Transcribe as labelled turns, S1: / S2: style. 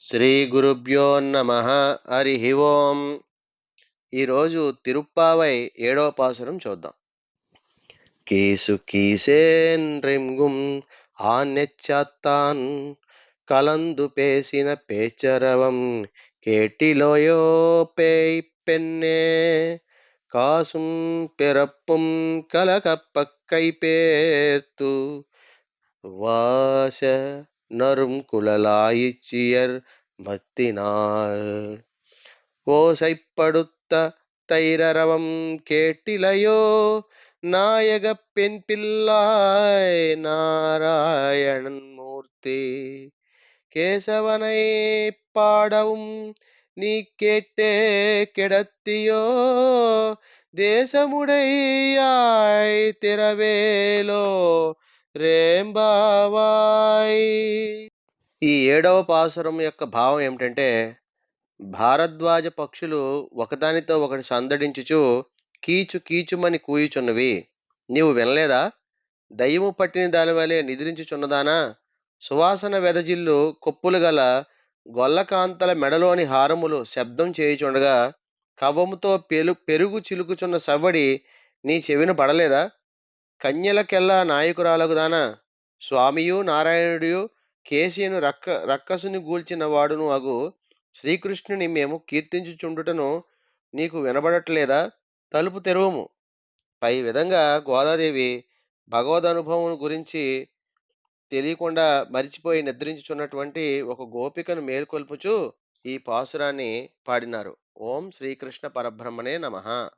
S1: శ్రీగురుభ్యో నమ హరి ఓం. ఈరోజు తిరుప్పావై ఏడో పాసురం చూద్దాం. కీసు కీసేన్ రింగుం నెచ్చాత్తాన్ కలందు పేసిన పేచరవం కేటిలోయో పేయ్ పెన్నే కాసుం పిరప్పుం కలకప్పక్కై పేర్తు వాస நரும் குழலாயிச்சியர் மத்தினாள். ஓசைப்படுத்த தைரரவம் கேட்டிலையோ? நாயக பெண் பிள்ளாய் நாராயணன் மூர்த்தி. கேசவனை பாடவும் நீ கேட்டே கிடத்தியோ? தேசமுடையாய் திறவேலோ? రేంబావాయ్. ఈ ఏడవ పాసురం యొక్క భావం ఏమిటంటే భారద్వాజ పక్షులు ఒకదానితో ఒకటి సందడించుచు కీచు కీచుమని కూయుచున్నవి. నీవు వినలేదా? దయ్యము పట్టిన దాని వలె నిద్రించుచున్నదానా? సువాసన వెదజిల్లు కొప్పులు గల గొల్లకాంతల మెడలోని హారములు శబ్దం చేయుచుండగా కవ్వముతో పెలు పెరుగు చిలుకుచున్న సవ్వడి నీ చెవిన పడలేదా? కన్యలకెల్లా నాయకురాలగుదాన స్వామియు నారాయణుడు కేశియను రక్క రక్కసుని గూల్చిన వాడును అగు శ్రీకృష్ణుని మేము కీర్తించుచుండుటను నీకు వినబడట్లేదా? తలుపు తెరువుము. పై విధంగా గోదాదేవి భగవద్ అనుభవం గురించి తెలియకుండా మరిచిపోయి నిద్రించుచున్నటువంటి ఒక గోపికను మేల్కొల్పుచు ఈ పాసురాన్ని పాడినారు. ఓం శ్రీకృష్ణ పరబ్రహ్మణే నమః.